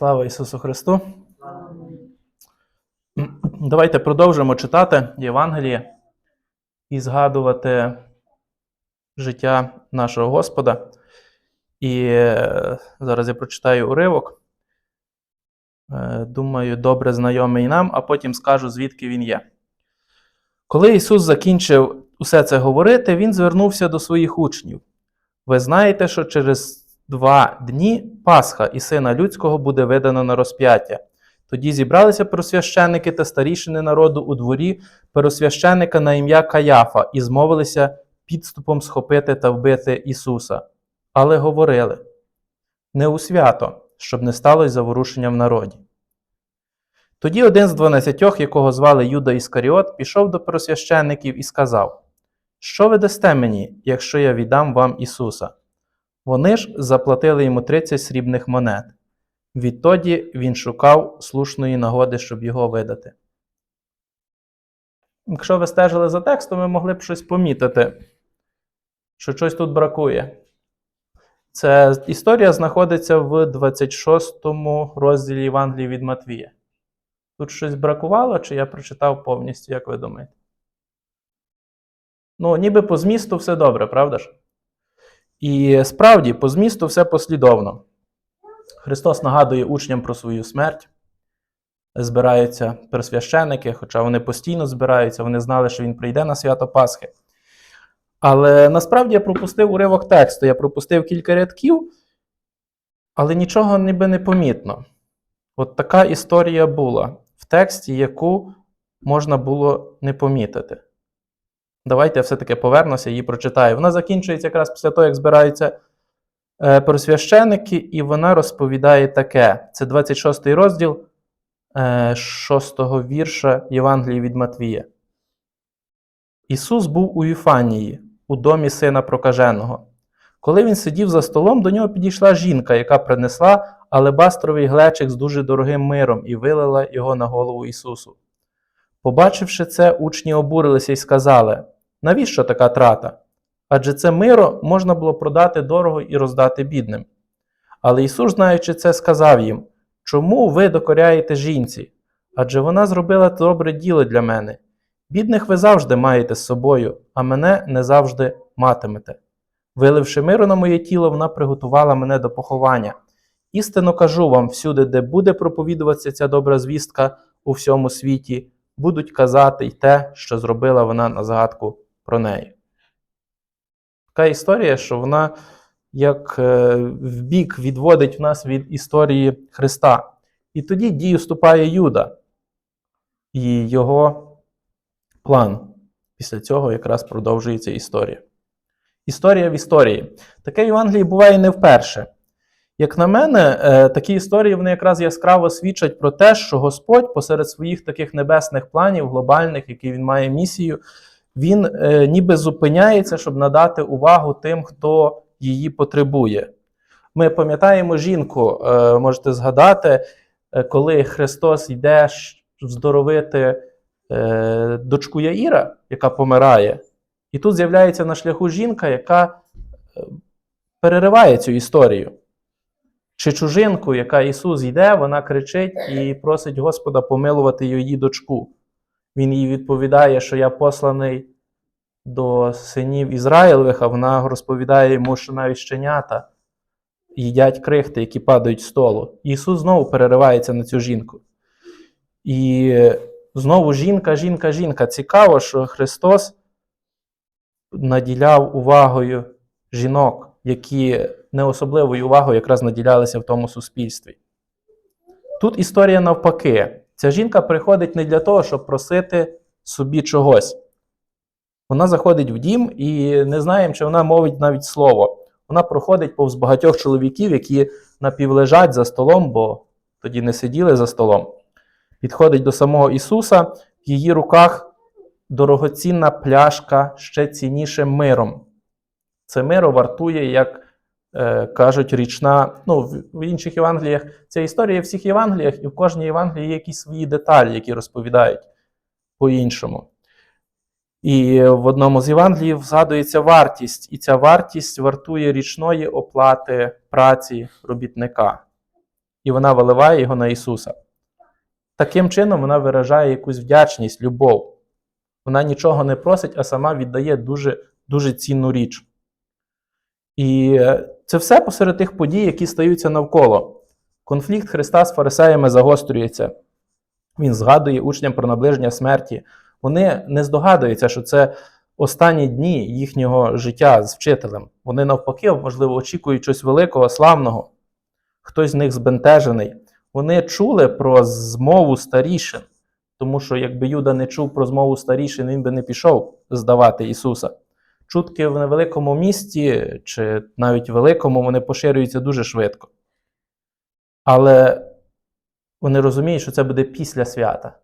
Слава Ісусу Христу! Давайте продовжимо читати Євангеліє і згадувати життя нашого Господа. І е, зараз я прочитаю уривок. Е, Думаю, добре знайомий нам, а потім скажу, звідки він є. Коли Ісус закінчив усе це говорити, Він звернувся до своїх учнів. Ви знаєте, що через два дні Пасха і Сина Людського буде видано на розп'яття. Тоді зібралися первосвященники та старішини народу у дворі первосвященика на ім'я Каяфа і змовилися підступом схопити та вбити Ісуса. Але говорили не у свято, щоб не сталося заворушення в народі. Тоді один з дванадцятьох, якого звали Юда Іскаріот, пішов до первосвященників і сказав: Що ви дасте мені, якщо я віддам вам Ісуса? Вони ж заплатили йому 30 срібних монет. Відтоді він шукав слушної нагоди, щоб його видати. Якщо ви стежили за текстом, ви могли б щось помітити, що щось тут бракує. Це історія знаходиться в 26 розділі Євангелії від Матвія. Тут щось бракувало, чи я прочитав повністю, як ви думаєте? Ну, ніби по змісту все добре, правда ж? І справді, по змісту все послідовно. Христос нагадує учням про свою смерть. Збираються присвященики, хоча вони постійно збираються, вони знали, що він прийде на свято Пасхи. Але насправді я пропустив уривок тексту, я пропустив кілька рядків, але нічого ніби не помітно. От така історія була в тексті, яку можна було не помітити. Давайте я все-таки повернуся і прочитаю. Вона закінчується якраз після того, як збираються е, просвященики, і вона розповідає таке: це 26 розділ е, 6 вірша Євангелії від Матвія. Ісус був у Віфанії, у домі сина прокаженого. Коли він сидів за столом, до нього підійшла жінка, яка принесла алебастровий глечик з дуже дорогим миром і вилила його на голову Ісусу. Побачивши це, учні обурилися і сказали: навіщо така трата? Адже це миро можна було продати дорого і роздати бідним. Але Ісус, знаючи це, сказав їм: Чому ви докоряєте жінці? Адже вона зробила добре діло для мене. Бідних ви завжди маєте з собою, а мене не завжди матимете. Виливши миру на моє тіло, вона приготувала мене до поховання. Істинно кажу вам, всюди, де буде проповідуватися ця добра звістка у всьому світі, будуть казати й те, що зробила вона на згадку про неї. Така історія, що вона як е, в бік відводить в нас від історії Христа. І тоді дію вступає Юда і його план. Після цього якраз продовжується історія. Історія в історії. Таке в Євангелії буває не вперше. Як на мене, е, такі історії вони якраз яскраво свідчать про те, що Господь посеред своїх таких небесних планів, глобальних, які він має місію, він е, ніби зупиняється, щоб надати увагу тим, хто її потребує. Ми пам'ятаємо жінку, е, можете згадати, е, коли Христос йде здоровити е, дочку Яїра, яка помирає, і тут з'являється на шляху жінка, яка е, перериває цю історію. Чи чужинку, яка Ісус йде, вона кричить і просить Господа помилувати її дочку. Він їй відповідає, що я посланий до синів Ізраїлевих, а вона розповідає йому, що навіть щенята їдять крихти, які падають з столу. Ісус знову переривається на цю жінку. І знову жінка, жінка, жінка. Цікаво, що Христос наділяв увагою жінок, які не особливою увагою якраз наділялися в тому суспільстві. Тут історія навпаки. Ця жінка приходить не для того, щоб просити собі чогось. Вона заходить в дім і не знаємо, чи вона мовить навіть слово. Вона проходить повз багатьох чоловіків, які напівлежать за столом, бо тоді не сиділи за столом. Підходить до самого Ісуса, в її руках дорогоцінна пляшка ще ціннішим миром. Це миро вартує, як кажуть, річна. Ну, в, в інших Євангеліях ця історія в всіх Євангеліях, і в кожній Євангелії є якісь свої деталі, які розповідають по-іншому. І в одному з Євангеліїв згадується вартість, і ця вартість вартує річної оплати праці робітника. і вона виливає його на Ісуса. Таким чином вона виражає якусь вдячність, любов. Вона нічого не просить, а сама віддає дуже, дуже цінну річ. І е, це все посеред тих подій, які стаються навколо. Конфлікт Христа з фарисеями загострюється. Він згадує учням про наближення смерті. Вони не здогадуються, що це останні дні їхнього життя з вчителем. Вони навпаки, можливо, очікують щось великого, славного. Хтось з них збентежений. Вони чули про змову старішин, тому що якби Юда не чув про змову старішин, він би не пішов здавати Ісуса. Чутки в невеликому місті чи навіть великому вони поширюються дуже швидко. Але вони розуміють, що це буде після свята.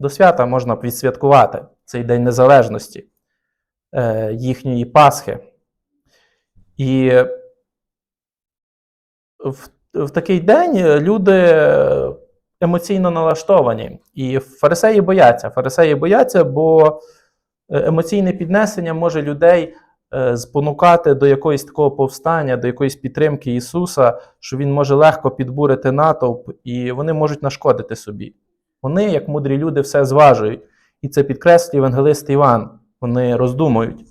До свята можна відсвяткувати цей День Незалежності е, їхньої Пасхи. І в, в такий день люди емоційно налаштовані. І фарисеї бояться. Фарисеї бояться, бо емоційне піднесення може людей е, спонукати до якогось такого повстання, до якоїсь підтримки Ісуса, що Він може легко підбурити натовп, і вони можуть нашкодити собі. Вони, як мудрі люди, все зважують. І це підкреслює Євангелист Іван. Вони роздумують,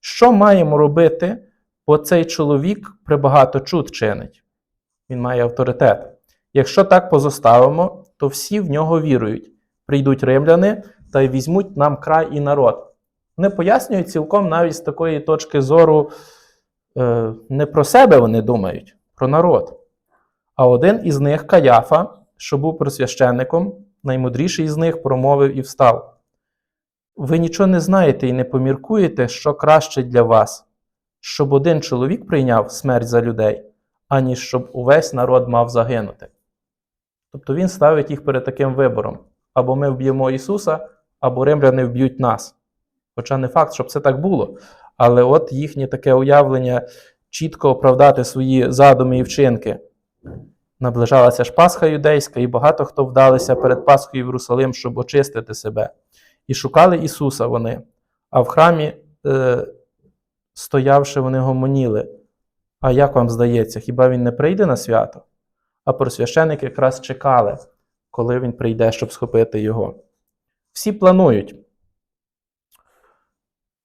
що маємо робити, бо цей чоловік прибагато чуд чинить. Він має авторитет. Якщо так позоставимо, то всі в нього вірують. Прийдуть римляни та й візьмуть нам край і народ. Вони пояснюють цілком навіть з такої точки зору, е, не про себе вони думають, про народ. А один із них, Каяфа, що був просвященником, наймудріший з них промовив і встав. Ви нічого не знаєте і не поміркуєте, що краще для вас, щоб один чоловік прийняв смерть за людей, аніж щоб увесь народ мав загинути. Тобто він ставить їх перед таким вибором: або ми вб'ємо Ісуса, або римляни вб'ють нас. Хоча не факт, щоб це так було. Але от їхнє таке уявлення чітко оправдати свої задуми і вчинки. Наближалася ж Пасха юдейська, і багато хто вдалися перед Пасхою в Єрусалим, щоб очистити себе. І шукали Ісуса вони, а в храмі, е, стоявши, вони гомоніли. А як вам здається, хіба він не прийде на свято? А просвященники якраз чекали, коли він прийде, щоб схопити його. Всі планують.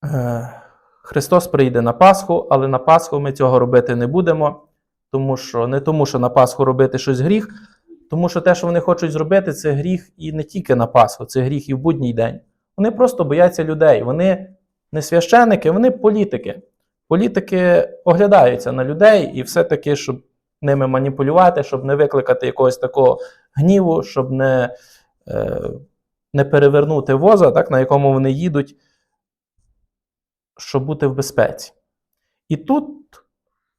Е, Христос прийде на Пасху, але на Пасху ми цього робити не будемо, тому що не тому, що на Пасху робити щось гріх, тому що те, що вони хочуть зробити, це гріх і не тільки на Пасху, це гріх і в будній день. Вони просто бояться людей. Вони не священники, вони політики. Політики оглядаються на людей і все-таки, щоб ними маніпулювати, щоб не викликати якогось такого гніву, щоб не, е, не перевернути воза, так, на якому вони їдуть, щоб бути в безпеці. І тут,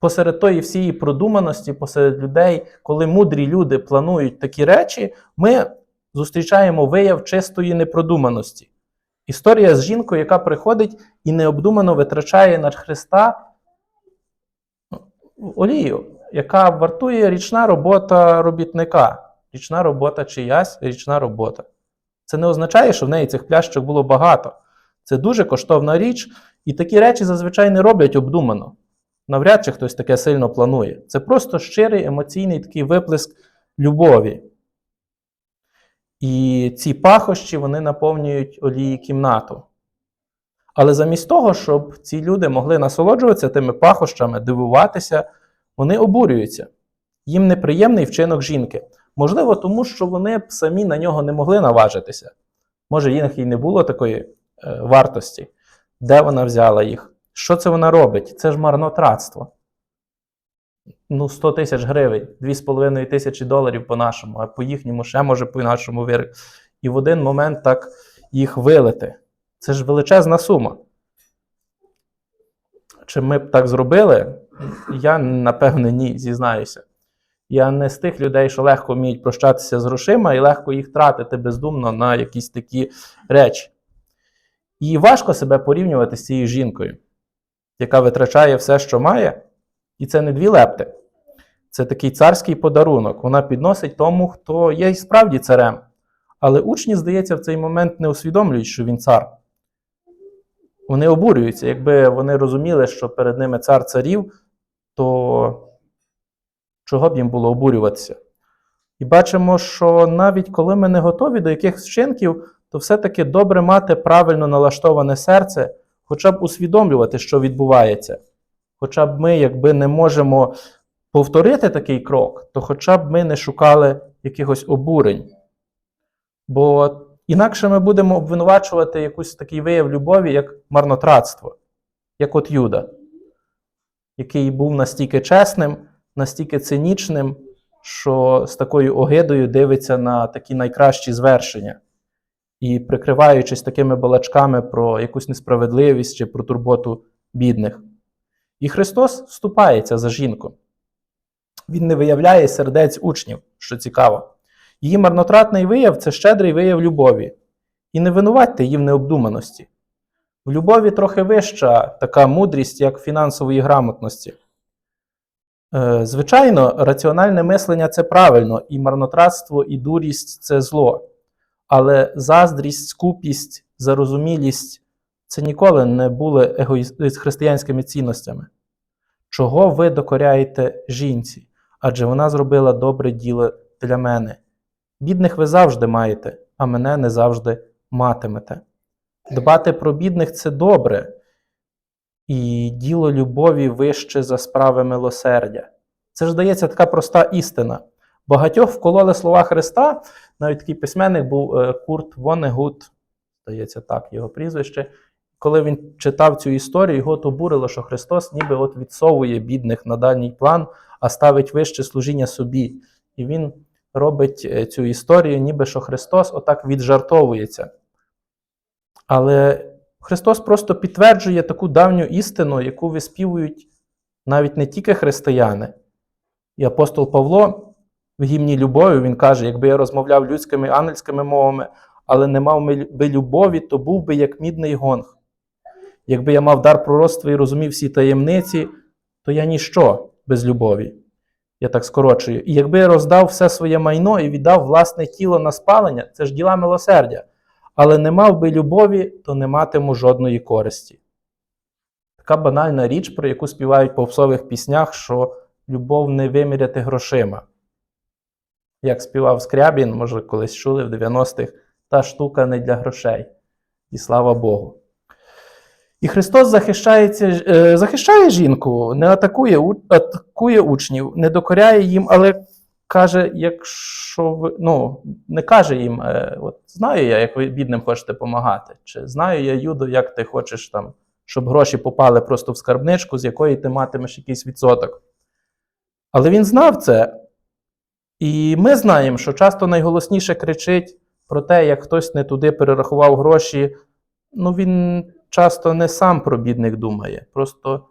посеред тої всієї продуманості, посеред людей, коли мудрі люди планують такі речі, ми зустрічаємо вияв чистої непродуманості. Історія з жінкою, яка приходить і необдумано витрачає на Христа олію, яка вартує річна робота робітника. Річна робота чиясь, річна робота. Це не означає, що в неї цих пляшок було багато. Це дуже коштовна річ, і такі речі зазвичай не роблять обдумано. Навряд чи хтось таке сильно планує. Це просто щирий емоційний такий виплеск любові. І ці пахощі вони наповнюють олії кімнату. Але замість того, щоб ці люди могли насолоджуватися тими пахощами, дивуватися, вони обурюються. Їм неприємний вчинок жінки. Можливо, тому що вони б самі на нього не могли наважитися. Може, їх і не було такої е, вартості. Де вона взяла їх? Що це вона робить? Це ж марнотратство. Ну, 100 тисяч гривень, 2,5 тисячі доларів по-нашому, а по їхньому ще може по-нашому вир. І в один момент так їх вилити. Це ж величезна сума. Чи ми б так зробили? Я, напевне, ні, зізнаюся. Я не з тих людей, що легко вміють прощатися з грошима і легко їх тратити бездумно на якісь такі речі. І важко себе порівнювати з цією жінкою, яка витрачає все, що має. І це не дві лепти. Це такий царський подарунок. Вона підносить тому, хто є і справді царем. Але учні, здається, в цей момент не усвідомлюють, що він цар. Вони обурюються. Якби вони розуміли, що перед ними цар царів, то чого б їм було обурюватися? І бачимо, що навіть коли ми не готові до якихось вчинків, то все-таки добре мати правильно налаштоване серце, хоча б усвідомлювати, що відбувається. Хоча б ми, якби не можемо повторити такий крок, то хоча б ми не шукали якихось обурень. Бо інакше ми будемо обвинувачувати якийсь такий вияв любові, як марнотратство, як от Юда, який був настільки чесним, настільки цинічним, що з такою огидою дивиться на такі найкращі звершення. І прикриваючись такими балачками про якусь несправедливість чи про турботу бідних. І Христос вступається за жінку. Він не виявляє сердець учнів, що цікаво. Її марнотратний вияв це щедрий вияв любові. І не винуватьте її в необдуманості. В любові трохи вища така мудрість, як фінансової грамотності. Е, Звичайно, раціональне мислення це правильно, і марнотратство, і дурість це зло. Але заздрість, скупість, зарозумілість це ніколи не були егоїст... християнськими цінностями. Чого ви докоряєте жінці? Адже вона зробила добре діло для мене. Бідних ви завжди маєте, а мене не завжди матимете. Дбати про бідних це добре, і діло любові вище за справи милосердя. Це ж здається така проста істина. Багатьох вкололи слова Христа, навіть такий письменник був е, Курт Вонегут, здається, так, його прізвище. Коли він читав цю історію, його обурило, що Христос ніби от відсовує бідних на дальній план, а ставить вище служіння собі. І він робить е, цю історію, ніби що Христос отак віджартовується. Але Христос просто підтверджує таку давню істину, яку виспівують навіть не тільки християни. І апостол Павло в гімні любові він каже: якби я розмовляв людськими ангельськими мовами, але не мав би любові, то був би як мідний гонг. Якби я мав дар пророцтва і розумів всі таємниці, то я ніщо без любові. Я так скорочую. І якби я роздав все своє майно і віддав власне тіло на спалення, це ж діла милосердя. Але не мав би любові, то не матиму жодної користі. Така банальна річ, про яку співають в попсових піснях, що любов не виміряти грошима. Як співав Скрябін, може, колись чули в 90-х, та штука не для грошей. І слава Богу. І Христос захищається, е, захищає жінку, не атакує, атакує учнів, не докоряє їм, але каже, якщо ви ну, не каже їм, е, от знаю я, як ви бідним хочете допомагати, чи знаю я, Юдо, як ти хочеш там, щоб гроші попали просто в скарбничку, з якої ти матимеш якийсь відсоток. Але він знав це. І ми знаємо, що часто найголосніше кричить про те, як хтось не туди перерахував гроші. Ну, він часто не сам про бідних думає. Просто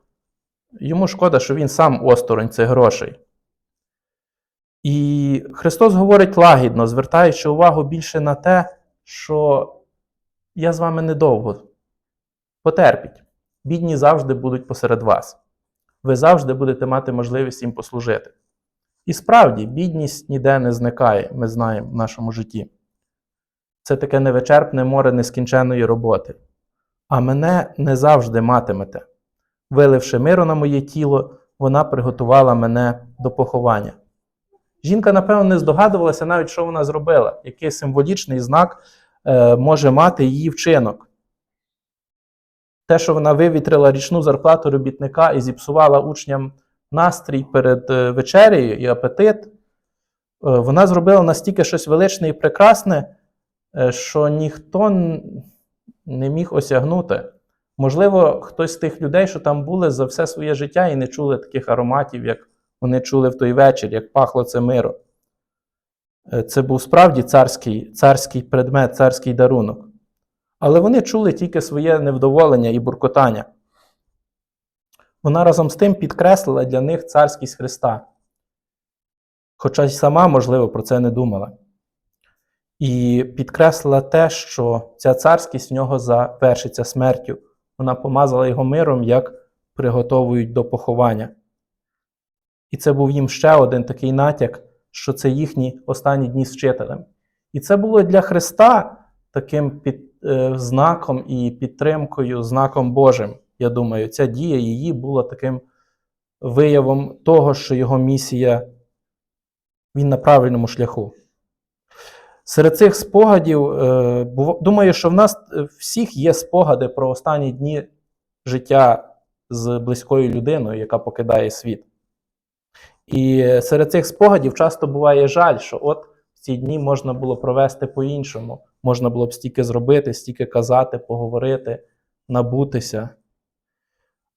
йому шкода, що він сам осторонь цих грошей. І Христос говорить лагідно, звертаючи увагу більше на те, що я з вами недовго. Потерпіть. Бідні завжди будуть посеред вас. Ви завжди будете мати можливість їм послужити. І справді, бідність ніде не зникає, ми знаємо в нашому житті. Це таке невичерпне море нескінченної роботи. А мене не завжди матимете. Виливши миру на моє тіло, вона приготувала мене до поховання. Жінка, напевно, не здогадувалася навіть, що вона зробила, який символічний знак е, може мати її вчинок. Те, що вона вивітрила річну зарплату робітника і зіпсувала учням настрій перед е, вечерею і апетит, е, вона зробила настільки щось величне і прекрасне, е, що ніхто не міг осягнути. Можливо, хтось з тих людей, що там були за все своє життя і не чули таких ароматів, як вони чули в той вечір, як пахло це миро. Це був справді царський, царський предмет, царський дарунок. Але вони чули тільки своє невдоволення і буркотання. Вона разом з тим підкреслила для них царськість Христа. Хоча й сама, можливо, про це не думала. І підкреслила те, що ця царськість в нього завершиться смертю. Вона помазала його миром, як приготовують до поховання. І це був їм ще один такий натяк, що це їхні останні дні з вчителем. І це було для Христа таким під, е, знаком і підтримкою, знаком Божим. Я думаю, ця дія її була таким виявом того, що його місія він на правильному шляху. Серед цих спогадів, е, думаю, що в нас е, всіх є спогади про останні дні життя з близькою людиною, яка покидає світ. І серед цих спогадів часто буває жаль, що от в ці дні можна було провести по-іншому, можна було б стільки зробити, стільки казати, поговорити, набутися.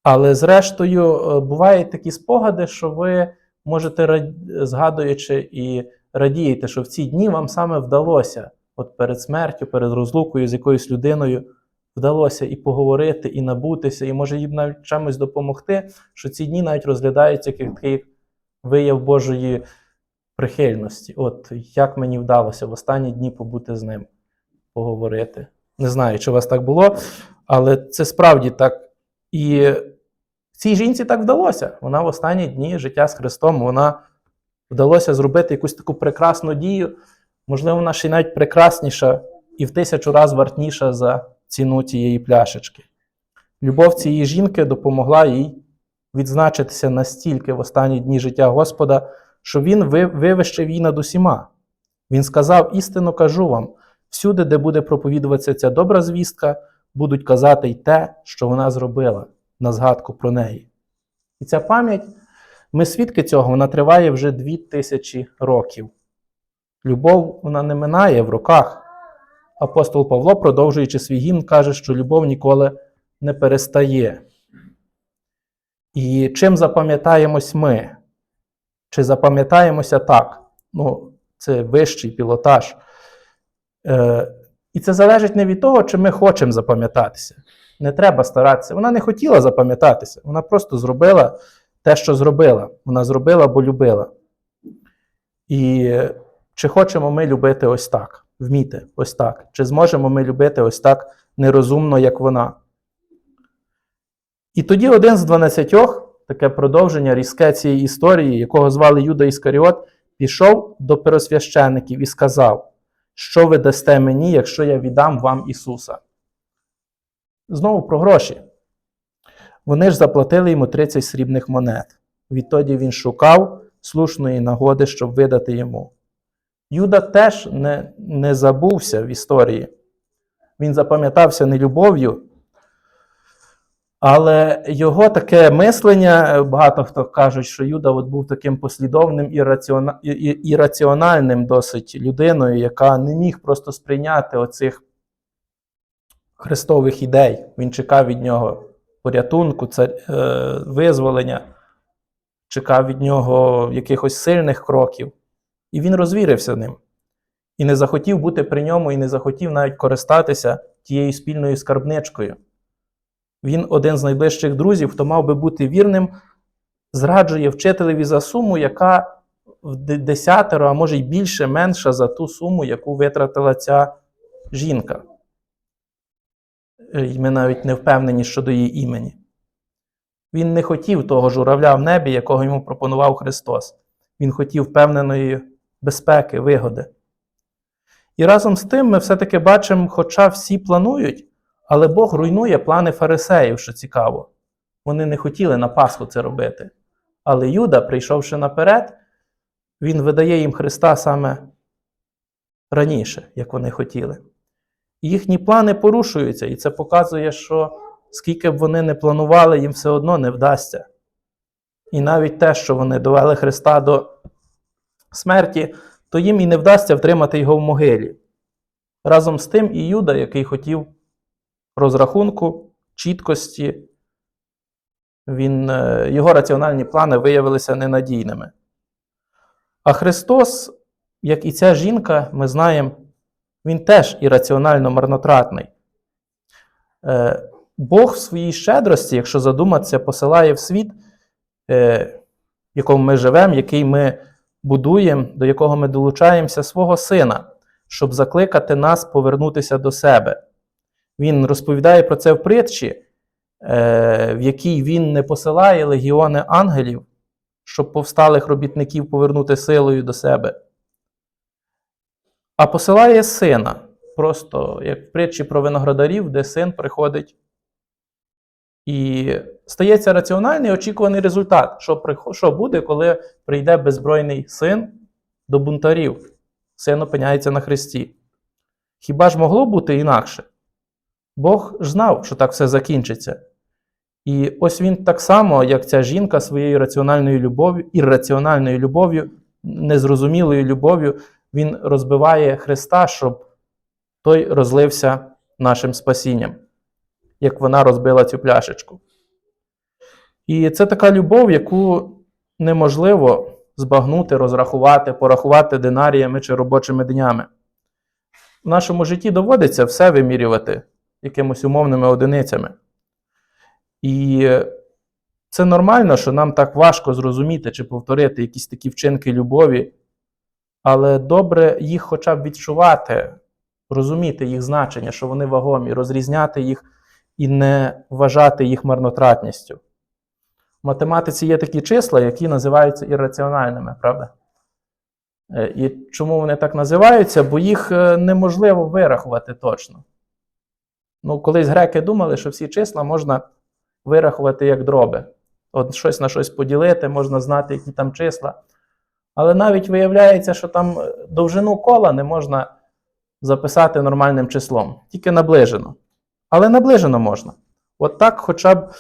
Але зрештою, е, бувають такі спогади, що ви можете, згадуючи і радієте, що в ці дні вам саме вдалося, от перед смертю, перед розлукою з якоюсь людиною, вдалося і поговорити, і набутися, і може їм навіть чимось допомогти, що ці дні навіть розглядаються як такий вияв Божої прихильності. От як мені вдалося в останні дні побути з ним, поговорити. Не знаю, чи у вас так було, але це справді так. І цій жінці так вдалося. Вона в останні дні життя з Христом, вона вдалося зробити якусь таку прекрасну дію. Можливо, вона ще й навіть прекрасніша і в тисячу разів вартніша за ціну цієї пляшечки. Любов цієї жінки допомогла їй відзначитися настільки в останні дні життя Господа, що Він вивищив її над усіма. Він сказав: істинно кажу вам, всюди, де буде проповідуватися ця добра звістка, будуть казати й те, що вона зробила, на згадку про неї. І ця пам'ять, ми свідки цього, вона триває вже дві тисячі років. Любов вона не минає в роках. Апостол Павло, продовжуючи свій гімн, каже, що любов ніколи не перестає. І чим запам'ятаємось ми? Чи запам'ятаємося так? Ну, це вищий пілотаж. Е, і це залежить не від того, чи ми хочемо запам'ятатися. Не треба старатися. Вона не хотіла запам'ятатися. Вона просто зробила те, що зробила. Вона зробила, бо любила. І чи хочемо ми любити ось так, вміти ось так? Чи зможемо ми любити ось так нерозумно, як вона? І тоді один з дванадцятьох, таке продовження різке цієї історії, якого звали Юда Іскаріот, пішов до первосвящеників і сказав, що ви дасте мені, якщо я віддам вам Ісуса. Знову про гроші. Вони ж заплатили йому 30 срібних монет. Відтоді він шукав слушної нагоди, щоб видати йому. Юда теж не, не забувся в історії. Він запам'ятався не любов'ю, але його таке мислення, багато хто кажуть, що Юда от був таким послідовним і, раціона, і, і, і раціональним досить людиною, яка не міг просто сприйняти оцих христових ідей. Він чекав від нього порятунку, цар, е, визволення, чекав від нього якихось сильних кроків. І він розвірився ним. І не захотів бути при ньому, і не захотів навіть користатися тією спільною скарбничкою. Він один з найближчих друзів, хто мав би бути вірним, зраджує вчителеві за суму, яка в десятеро, а може й більше менша за ту суму, яку витратила ця жінка. Е, ми навіть не впевнені щодо її імені. Він не хотів того журавля в небі, якого йому пропонував Христос. Він хотів певненої безпеки, вигоди. І разом з тим ми все-таки бачимо, хоча всі планують, але Бог руйнує плани фарисеїв, що цікаво. Вони не хотіли на Пасху це робити. Але Юда, прийшовши наперед, він видає їм Христа саме раніше, як вони хотіли. Їхні плани порушуються, і це показує, що скільки б вони не планували, їм все одно не вдасться. І навіть те, що вони довели Христа до смерті, то їм і не вдасться втримати його в могилі. Разом з тим і який хотів розрахунку, чіткості, він, е, його раціональні плани виявилися ненадійними. А Христос, як і ця жінка, ми знаємо, він теж ірраціонально марнотратний. Е, Бог в своїй щедрості, якщо задуматися, посилає в світ, е, в якому ми живемо, який ми будуємо, до якого ми долучаємося свого сина, щоб закликати нас повернутися до себе. Він розповідає про це в притчі, е, в якій він не посилає легіони ангелів, щоб повсталих робітників повернути силою до себе, а посилає сина. Просто як в притчі про виноградарів, де син приходить і стається раціональний очікуваний результат, що, що буде, коли прийде беззбройний син до бунтарів. Син опиняється на хресті. Хіба ж могло бути інакше? Бог ж знав, що так все закінчиться. І ось він так само, як ця жінка своєю раціональною любов'ю, ірраціональною любов'ю, незрозумілою любов'ю, він розбиває Христа, щоб той розлився нашим спасінням, як вона розбила цю пляшечку. І це така любов, яку неможливо збагнути, розрахувати, порахувати динаріями чи робочими днями. В нашому житті доводиться все вимірювати якимось умовними одиницями. І це нормально, що нам так важко зрозуміти чи повторити якісь такі вчинки любові, але добре їх хоча б відчувати, розуміти їх значення, що вони вагомі, розрізняти їх і не вважати їх марнотратністю. В математиці є такі числа, які називаються ірраціональними, правда? Е, І чому вони так називаються? Бо їх е, неможливо вирахувати точно. Ну, колись греки думали, що всі числа можна вирахувати як дроби. От щось на щось поділити, можна знати, які там числа. Але навіть виявляється, що там е, довжину кола не можна записати нормальним числом, тільки наближено. Але наближено можна. От так, хоча б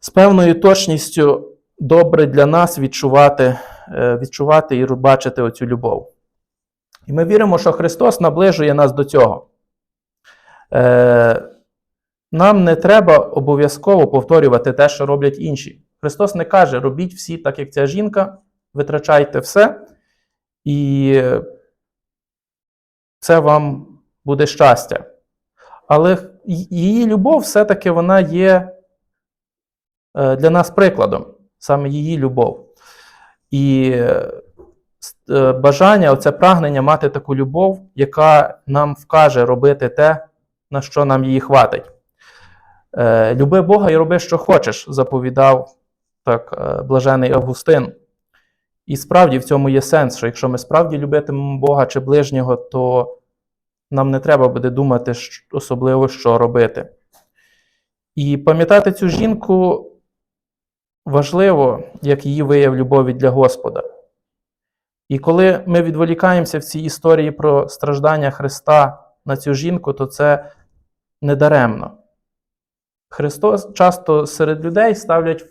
з певною точністю добре для нас відчувати, е, відчувати і бачити оцю любов. І ми віримо, що Христос наближує нас до цього. Е, Нам не треба обов'язково повторювати те, що роблять інші. Христос не каже: робіть всі так, як ця жінка, витрачайте все, і це вам буде щастя. Але її любов все-таки вона є е, для нас прикладом, саме її любов. І е, бажання, оце прагнення мати таку любов, яка нам вкаже робити те, на що нам її хватить. Е, Люби Бога і роби, що хочеш, заповідав так блажений Августин. І справді в цьому є сенс, що якщо ми справді любитимемо Бога чи ближнього, то нам не треба буде думати особливо, що робити. І пам'ятати цю жінку важливо, як її вияв любові для Господа. І коли ми відволікаємося в цій історії про страждання Христа на цю жінку, то це недаремно. Христос часто серед людей ставлять е,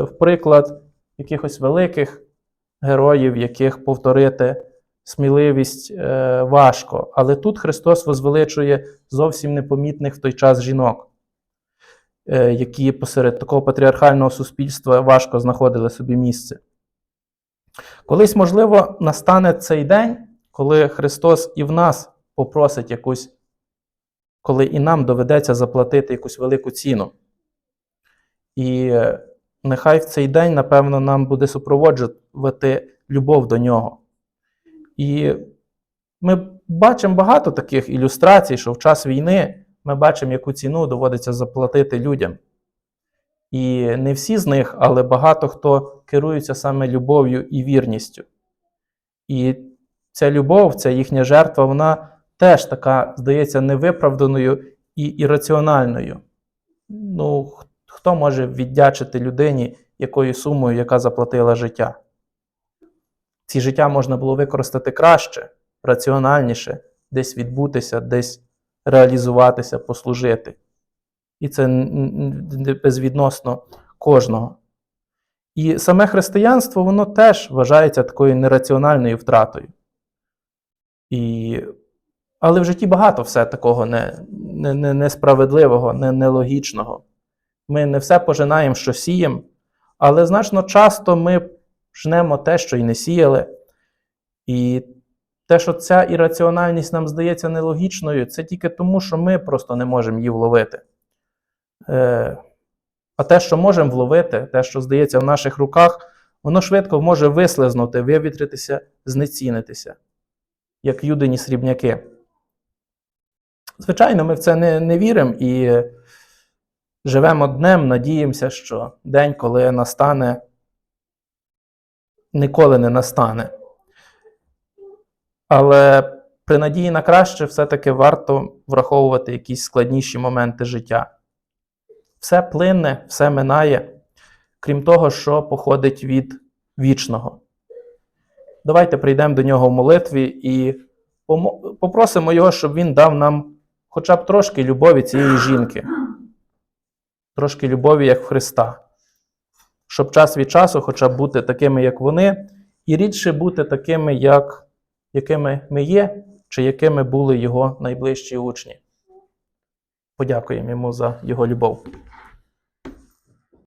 в приклад якихось великих героїв, яких повторити сміливість е, важко. Але тут Христос возвеличує зовсім непомітних в той час жінок, е, які посеред такого патріархального суспільства важко знаходили собі місце. Колись, можливо, настане цей день, коли Христос і в нас попросить якусь, коли і нам доведеться заплатити якусь велику ціну. І е, нехай в цей день, напевно, нам буде супроводжувати любов до нього. І ми бачимо багато таких ілюстрацій, що в час війни ми бачимо, яку ціну доводиться заплатити людям. І не всі з них, але багато хто керується саме любов'ю і вірністю. І ця любов, ця їхня жертва, вона теж така, здається, невиправданою і ірраціональною. Ну, хто може віддячити людині якою сумою, яка заплатила життя? Ці життя можна було використати краще, раціональніше, десь відбутися, десь реалізуватися, послужити. І це безвідносно кожного. І саме християнство, воно теж вважається такою нераціональною втратою. І... Але в житті багато все такого не, не, не, несправедливого, не, нелогічного. Ми не все пожинаємо, що сіємо, але значно часто ми жнемо те, що й не сіяли. І те, що ця ірраціональність нам здається нелогічною, це тільки тому, що ми просто не можемо її вловити. Е, а те, що можемо вловити, те, що здається в наших руках, воно швидко може вислизнути, вивітритися, знецінитися, як юдині срібняки. Звичайно, ми в це не, не віримо і живемо днем, надіємося, що день, коли настане, ніколи не настане. Але при надії на краще все-таки варто враховувати якісь складніші моменти життя. Все плинне, все минає, крім того, що походить від вічного. давайте прийдемо до нього в молитві і попросимо його, щоб він дав нам хоча б трошки любові цієї жінки, трошки любові, як Христа. Щоб час від часу хоча б бути такими, як вони, і рідше бути такими, як, якими ми є, чи якими були його найближчі учні. Подякуємо йому за його любов.